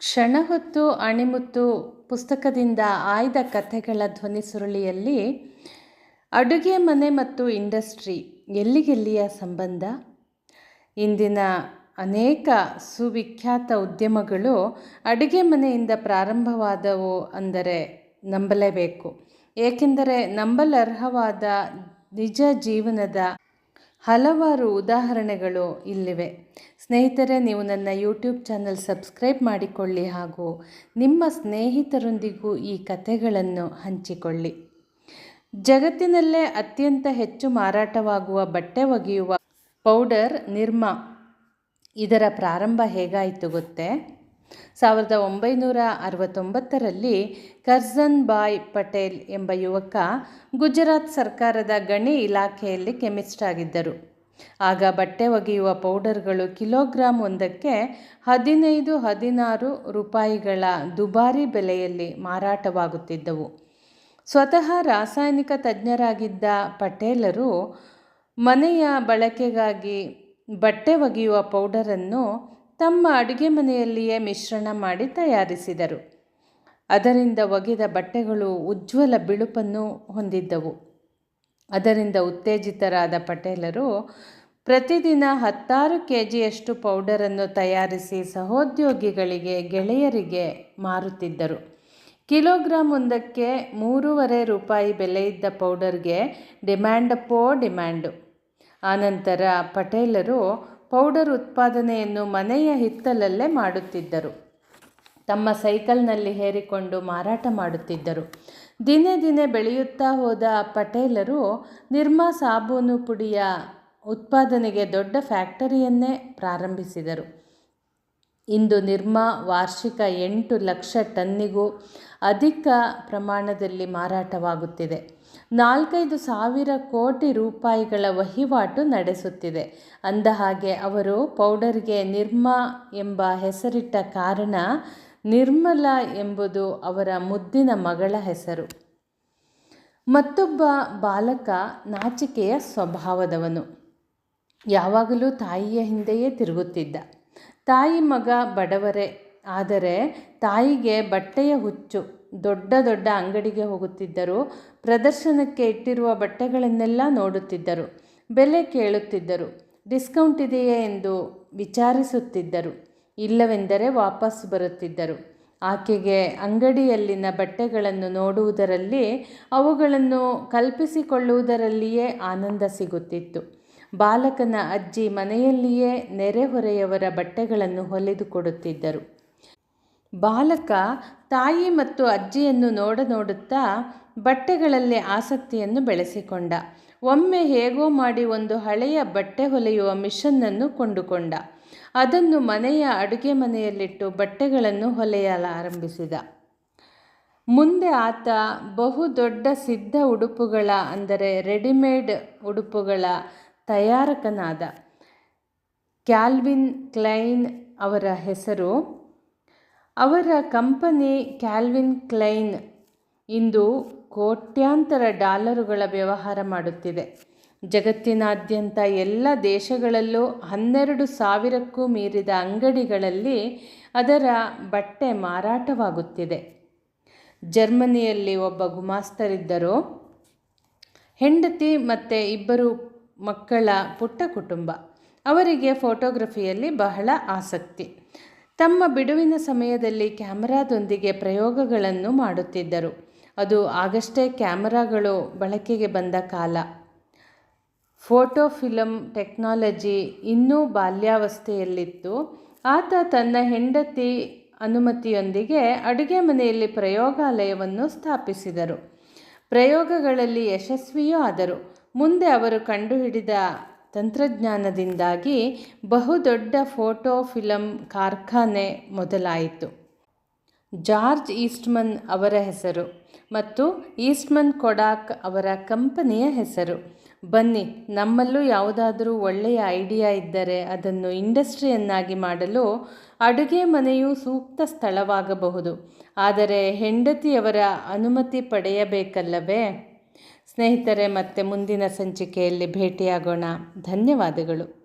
ಕ್ಷಣ ಹೊತ್ತು ಅಣಿಮುತ್ತು ಪುಸ್ತಕದಿಂದ ಆಯ್ದ ಕಥೆಗಳ ಧ್ವನಿ ಸುರುಳಿಯಲ್ಲಿ ಅಡುಗೆ ಮನೆ ಮತ್ತು ಇಂಡಸ್ಟ್ರಿ ಎಲ್ಲಿಗೆಲ್ಲಿಯ ಸಂಬಂಧ? ಇಂದಿನ ಅನೇಕ ಸುವಿಖ್ಯಾತ ಉದ್ಯಮಗಳು ಅಡುಗೆ ಮನೆಯಿಂದ ಪ್ರಾರಂಭವಾದವು ಅಂದರೆ ನಂಬಲೇಬೇಕು. ಏಕೆಂದರೆ ನಂಬಲರ್ಹವಾದ ನಿಜ ಜೀವನದ ಹಲವಾರು ಉದಾಹರಣೆಗಳು ಇಲ್ಲಿವೆ. ಸ್ನೇಹಿತರೆ, ನೀವು ನನ್ನ ಯೂಟ್ಯೂಬ್ ಚಾನಲ್ ಸಬ್ಸ್ಕ್ರೈಬ್ ಮಾಡಿಕೊಳ್ಳಿ ಹಾಗೂ ನಿಮ್ಮ ಸ್ನೇಹಿತರೊಂದಿಗೂ ಈ ಕಥೆಗಳನ್ನು ಹಂಚಿಕೊಳ್ಳಿ. ಜಗತ್ತಿನಲ್ಲೇ ಅತ್ಯಂತ ಹೆಚ್ಚು ಮಾರಾಟವಾಗುವ ಬಟ್ಟೆ ಒಗೆಯುವ ಪೌಡರ್ ನಿರ್ಮಾ. ಇದರ ಪ್ರಾರಂಭ ಹೇಗಾಯಿತು ಗೊತ್ತೇ? ಸಾವಿರದ ಒಂಬೈನೂರ ಅರವತ್ತೊಂಬತ್ತರಲ್ಲಿ ಕರ್ಜನ್ ಬಾಯ್ ಪಟೇಲ್ ಎಂಬ ಯುವಕ ಗುಜರಾತ್ ಸರ್ಕಾರದ ಗಣಿ ಇಲಾಖೆಯಲ್ಲಿ ಕೆಮಿಸ್ಟ್ ಆಗಿದ್ದರು. ಆಗ ಬಟ್ಟೆ ಒಗೆಯುವ ಪೌಡರ್ಗಳು ಕಿಲೋಗ್ರಾಮ್ ಒಂದಕ್ಕೆ ಹದಿನೈದು ಹದಿನಾರು ರೂಪಾಯಿಗಳ ದುಬಾರಿ ಬೆಲೆಯಲ್ಲಿ ಮಾರಾಟವಾಗುತ್ತಿದ್ದವು. ಸ್ವತಃ ರಾಸಾಯನಿಕ ತಜ್ಞರಾಗಿದ್ದ ಪಟೇಲರು ಮನೆಯ ಬಳಕೆಗಾಗಿ ಬಟ್ಟೆ ಒಗೆಯುವ ಪೌಡರನ್ನು ತಮ್ಮ ಅಡುಗೆ ಮನೆಯಲ್ಲಿಯೇ ಮಿಶ್ರಣ ಮಾಡಿ ತಯಾರಿಸಿದರು. ಅದರಿಂದ ಒಗೆದ ಬಟ್ಟೆಗಳು ಉಜ್ವಲ ಬಿಳುಪನ್ನು ಹೊಂದಿದ್ದವು. ಅದರಿಂದ ಉತ್ತೇಜಿತರಾದ ಪಟೇಲರು ಪ್ರತಿದಿನ ಹತ್ತಾರು ಕೆ ಜಿಯಷ್ಟು ಪೌಡರನ್ನು ತಯಾರಿಸಿ ಸಹೋದ್ಯೋಗಿಗಳಿಗೆ ಗೆಳೆಯರಿಗೆ ಮಾರುತ್ತಿದ್ದರು. ಕಿಲೋಗ್ರಾಮ್ ಒಂದಕ್ಕೆ ಮೂರುವರೆ ರೂಪಾಯಿ ಬೆಲೆಯಿದ್ದ ಪೌಡರ್ಗೆ ಡಿಮ್ಯಾಂಡ್ ಪೋ ಡಿಮ್ಯಾಂಡು. ಆನಂತರ ಪಟೇಲರು ಪೌಡರ್ ಉತ್ಪಾದನೆಯನ್ನು ಮನೆಯ ಹಿತ್ತಲಲ್ಲೇ ಮಾಡುತ್ತಿದ್ದರು. ತಮ್ಮ ಸೈಕಲ್ನಲ್ಲಿ ಹೇರಿಕೊಂಡು ಮಾರಾಟ ಮಾಡುತ್ತಿದ್ದರು. ದಿನೇ ದಿನೇ ಬೆಳೆಯುತ್ತಾ ಹೋದ ಪಟೇಲರು, ನಿರ್ಮಾ ಸಾಬೂನು ಪುಡಿಯ ಉತ್ಪಾದನೆಗೆ ದೊಡ್ಡ ಫ್ಯಾಕ್ಟರಿಯನ್ನೇ ಪ್ರಾರಂಭಿಸಿದರು. ಇಂದು ನಿರ್ಮಾ ವಾರ್ಷಿಕ ಎಂಟು ಲಕ್ಷ ಟನ್ನಿಗೂ ಅಧಿಕ ಪ್ರಮಾಣದಲ್ಲಿ ಮಾರಾಟವಾಗುತ್ತಿದೆ. ನಾಲ್ಕೈದು ಸಾವಿರ ಕೋಟಿ ರೂಪಾಯಿಗಳ ವಹಿವಾಟು ನಡೆಸುತ್ತಿದೆ. ಅಂದಹಾಗೆ ಅವರು ಪೌಡರ್ಗೆ ನಿರ್ಮಾ ಎಂಬ ಹೆಸರಿಟ್ಟ ಕಾರಣ ನಿರ್ಮಲ ಎಂಬುದು ಅವರ ಮುದ್ದಿನ ಮಗಳ ಹೆಸರು. ಮತ್ತೊಬ್ಬ ಬಾಲಕ ನಾಚಿಕೆಯ ಸ್ವಭಾವದವನು. ಯಾವಾಗಲೂ ತಾಯಿಯ ಹಿಂದೆಯೇ ತಿರುಗುತ್ತಿದ್ದ. ತಾಯಿ ಮಗ ಬಡವರೇ ಆದರೆ ತಾಯಿಗೆ ಬಟ್ಟೆಯ ಹುಚ್ಚು, ದೊಡ್ಡ ದೊಡ್ಡ ಅಂಗಡಿಗೆ ಹೋಗುತ್ತಿದ್ದರು, ಪ್ರದರ್ಶನಕ್ಕೆ ಇಟ್ಟಿರುವ ಬಟ್ಟೆಗಳನ್ನೆಲ್ಲ ನೋಡುತ್ತಿದ್ದರು, ಬೆಲೆ ಕೇಳುತ್ತಿದ್ದರು, ಡಿಸ್ಕೌಂಟ್ ಇದೆಯೇ ಎಂದು ವಿಚಾರಿಸುತ್ತಿದ್ದರು, ಇಲ್ಲವೆಂದರೆ ವಾಪಸ್ ಬರುತ್ತಿದ್ದರು. ಆಕೆಗೆ ಅಂಗಡಿಯಲ್ಲಿನ ಬಟ್ಟೆಗಳನ್ನು ನೋಡುವುದರಲ್ಲಿ, ಅವುಗಳನ್ನು ಕಲ್ಪಿಸಿಕೊಳ್ಳುವುದರಲ್ಲಿಯೇ ಆನಂದ ಸಿಗುತ್ತಿತ್ತು. ಬಾಲಕನ ಅಜ್ಜಿ ಮನೆಯಲ್ಲಿಯೇ ನೆರೆಹೊರೆಯವರ ಬಟ್ಟೆಗಳನ್ನು ಹೊಲಿದು ಕೊಡುತ್ತಿದ್ದರು ಬಾಲಕ ತಾಯಿ ಮತ್ತು ಅಜ್ಜಿಯನ್ನು ನೋಡ ನೋಡುತ್ತಾ ಬಟ್ಟೆಗಳಲ್ಲಿ ಆಸಕ್ತಿಯನ್ನು ಬೆಳೆಸಿಕೊಂಡ. ಒಮ್ಮೆ ಹೇಗೋ ಮಾಡಿ ಒಂದು ಹಳೆಯ ಬಟ್ಟೆ ಹೊಲೆಯುವ ಮಿಷನ್ನನ್ನು ಕೊಂಡುಕೊಂಡ. ಅದನ್ನು ಮನೆಯ ಅಡುಗೆ ಮನೆಯಲ್ಲಿಟ್ಟು ಬಟ್ಟೆಗಳನ್ನು ಹೊಲೆಯಲಾರಂಭಿಸಿದ. ಮುಂದೆ ಆತ ಬಹು ದೊಡ್ಡ ಸಿದ್ಧ ಉಡುಪುಗಳ, ಅಂದರೆ ರೆಡಿಮೇಡ್ ಉಡುಪುಗಳ ತಯಾರಕನಾದ ಕ್ಯಾಲ್ವಿನ್ ಕ್ಲೈನ್ ಅವರ ಹೆಸರು ಅವರ ಕಂಪನಿ ಕ್ಯಾಲ್ವಿನ್ ಕ್ಲೈನ್ ಇಂದು ಕೋಟ್ಯಾಂತರ ಡಾಲರುಗಳ ವ್ಯವಹಾರ ಮಾಡುತ್ತಿದೆ. ಜಗತ್ತಿನಾದ್ಯಂತ ಎಲ್ಲ ದೇಶಗಳಲ್ಲೂ ಹನ್ನೆರಡು ಸಾವಿರಕ್ಕೂ ಮೀರಿದ ಅಂಗಡಿಗಳಲ್ಲಿ ಅದರ ಬಟ್ಟೆ ಮಾರಾಟವಾಗುತ್ತಿದೆ. ಜರ್ಮನಿಯಲ್ಲಿ ಒಬ್ಬ ಗುಮಾಸ್ತರಿದ್ದರು. ಹೆಂಡತಿ ಮತ್ತು ಇಬ್ಬರು ಮಕ್ಕಳ ಪುಟ್ಟ ಕುಟುಂಬ. ಅವರಿಗೆ ಫೋಟೋಗ್ರಫಿಯಲ್ಲಿ ಬಹಳ ಆಸಕ್ತಿ. ತಮ್ಮ ಬಿಡುವಿನ ಸಮಯದಲ್ಲಿ ಕ್ಯಾಮರಾದೊಂದಿಗೆ ಪ್ರಯೋಗಗಳನ್ನು ಮಾಡುತ್ತಿದ್ದರು. ಅದು ಆಗಷ್ಟೇ ಕ್ಯಾಮರಾಗಳು ಬಳಕೆಗೆ ಬಂದ ಕಾಲ. ಫೋಟೋ ಫಿಲಮ್ ಟೆಕ್ನಾಲಜಿ ಇನ್ನೂ ಬಾಲ್ಯಾವಸ್ಥೆಯಲ್ಲಿತ್ತು. ಆತ ತನ್ನ ಹೆಂಡತಿ ಅನುಮತಿಯೊಂದಿಗೆ ಅಡುಗೆ ಮನೆಯಲ್ಲಿ ಪ್ರಯೋಗಾಲಯವನ್ನು ಸ್ಥಾಪಿಸಿದರು. ಪ್ರಯೋಗಗಳಲ್ಲಿ ಯಶಸ್ವಿಯೂ ಆದರು. ಮುಂದೆ ಅವರು ಕಂಡುಹಿಡಿದ ತಂತ್ರಜ್ಞಾನದಿಂದಾಗಿ ಬಹುದೊಡ್ಡ ಫೋಟೋ ಫಿಲಂ ಕಾರ್ಖಾನೆ ಮೊದಲಾಯಿತು. ಜಾರ್ಜ್ ಈಸ್ಟ್ಮನ್ ಅವರ ಹೆಸರು ಮತ್ತು ಈಸ್ಟ್ಮನ್ ಕೊಡಾಕ್ ಅವರ ಕಂಪನಿಯ ಹೆಸರು. ಬನ್ನಿ, ನಮ್ಮಲ್ಲೂ ಯಾವುದಾದರೂ ಒಳ್ಳೆಯ ಐಡಿಯಾ ಇದ್ದರೆ ಅದನ್ನು ಇಂಡಸ್ಟ್ರಿಯನ್ನಾಗಿ ಮಾಡಲು ಅಡುಗೆ ಮನೆಯು ಸೂಕ್ತ ಸ್ಥಳವಾಗಬಹುದು. ಆದರೆ ಹೆಂಡತಿಯವರ ಅನುಮತಿ ಪಡೆಯಬೇಕಲ್ಲವೇ? ಸ್ನೇಹಿತರೆ ಮತ್ತೆ ಮುಂದಿನ ಸಂಚಿಕೆಯಲ್ಲಿ ಭೇಟಿಯಾಗೋಣ. ಧನ್ಯವಾದಗಳು.